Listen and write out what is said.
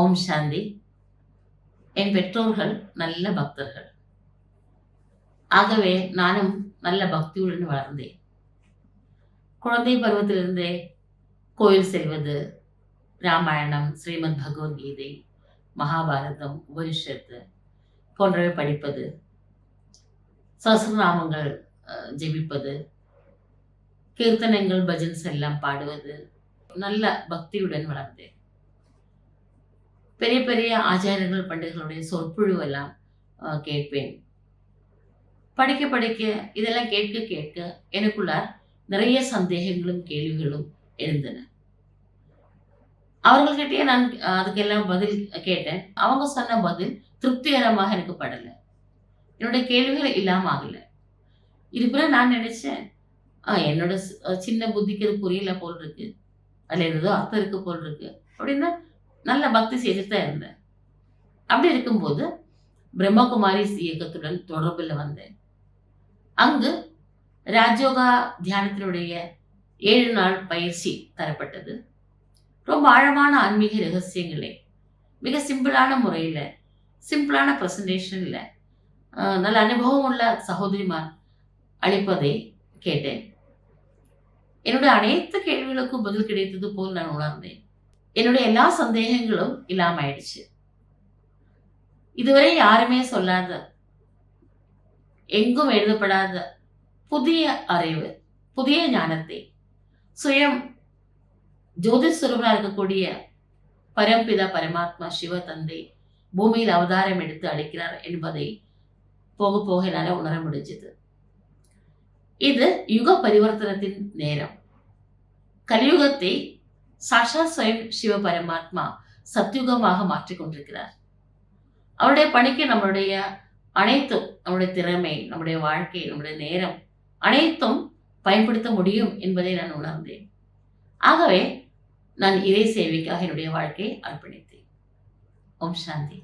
ஓம் சாந்தி. என் பெற்றோர்கள் நல்ல பக்தர்கள். ஆகவே நானும் நல்ல பக்தியுடன் வளர்ந்தேன். குழந்தை பருவத்திலிருந்தே கோயில் செல்வது ராமாயணம் ஸ்ரீமத் பகவத்கீதை மகாபாரதம் உபனிஷத்து போன்றவை படிப்பது சஹஸ்ரநாமங்கள் ஜெபிப்பது கீர்த்தனங்கள் பஜன்ஸ் எல்லாம் பாடுவது நல்ல பக்தியுடன் வளர்ந்தேன். பெரிய பெரிய ஆச்சாரியர்கள் பண்டிதர்களுடைய சொற்பொழிவு எல்லாம் கேட்பேன். படிக்க படிக்க இதெல்லாம் கேட்க கேட்க எனக்குள்ள நிறைய சந்தேகங்களும் கேள்விகளும் எழுந்தன. அவர்கள்கிட்டயே நான் அதுக்கெல்லாம் பதில் கேட்டேன். அவங்க சொன்ன பதில் திருப்திகரமாக எனக்கு படலை. என்னுடைய கேள்விகள் இல்லாமல் ஆகலை. இருப்பினும் நான் நினைச்சேன் ஆஹ் என்னோட சின்ன புத்திக்கு அது புரியல போல் இருக்கு. அதில் ஏதோ அர்த்தம் இருக்கு போல் இருக்கு. அப்படின்னா நல்ல பக்தி செய்துட்டு தான் இருந்தேன். அப்படி இருக்கும்போது பிரம்மகுமாரிஸ் இயக்கத்துடன் தொடர்பில் வந்தேன். அங்கு ராஜயோகா தியானத்தினுடைய ஏழு நாள் பயிற்சி தரப்பட்டது. ரொம்ப ஆழமான ஆன்மீக ரகசியங்களை மிக சிம்பிளான முறையில் சிம்பிளான ப்ரெசன்டேஷனில் நல்ல அனுபவம் உள்ள சகோதரிமார் அளிப்பதை கேட்டேன். என்னுடைய அனைத்து கேள்விகளுக்கும் பதில் கிடைத்தது போல் நான் உணர்ந்தேன். என்னுடைய எல்லா சந்தேகங்களும் இல்லாம ஆயிடுச்சு இதுவரை யாருமே சொல்லாத எங்கும் எழுதப்படாத புதிய அறிவு புதிய ஞானத்தை சுயம் ஜோதிஸ்வரூபனா இருக்கக்கூடிய பரம்பிதா பரமாத்மா சிவ தந்தை பூமியில் அவதாரம் எடுத்து அளிக்கிறார் என்பதை போக போக என்னால் உணர முடிஞ்சது. இது யுக பரிவர்த்தனத்தின் நேரம். கலியுகத்தை சாஷாத் ஸ்வயம் சிவ பரமாத்மா சத்யுகமாக மாற்றிக்கொண்டிருக்கிறார் அவருடைய பணிக்கு நம்மளுடைய அனைத்தும் நம்முடைய திறமை நம்முடைய வாழ்க்கை நம்முடைய நேரம் அனைத்தும் பயன்படுத்த முடியும் என்பதை நான் உணர்ந்தேன். ஆகவே நான் இறை சேவைக்காக என்னுடைய வாழ்க்கையை அர்ப்பணித்தேன். ஓம் சாந்தி.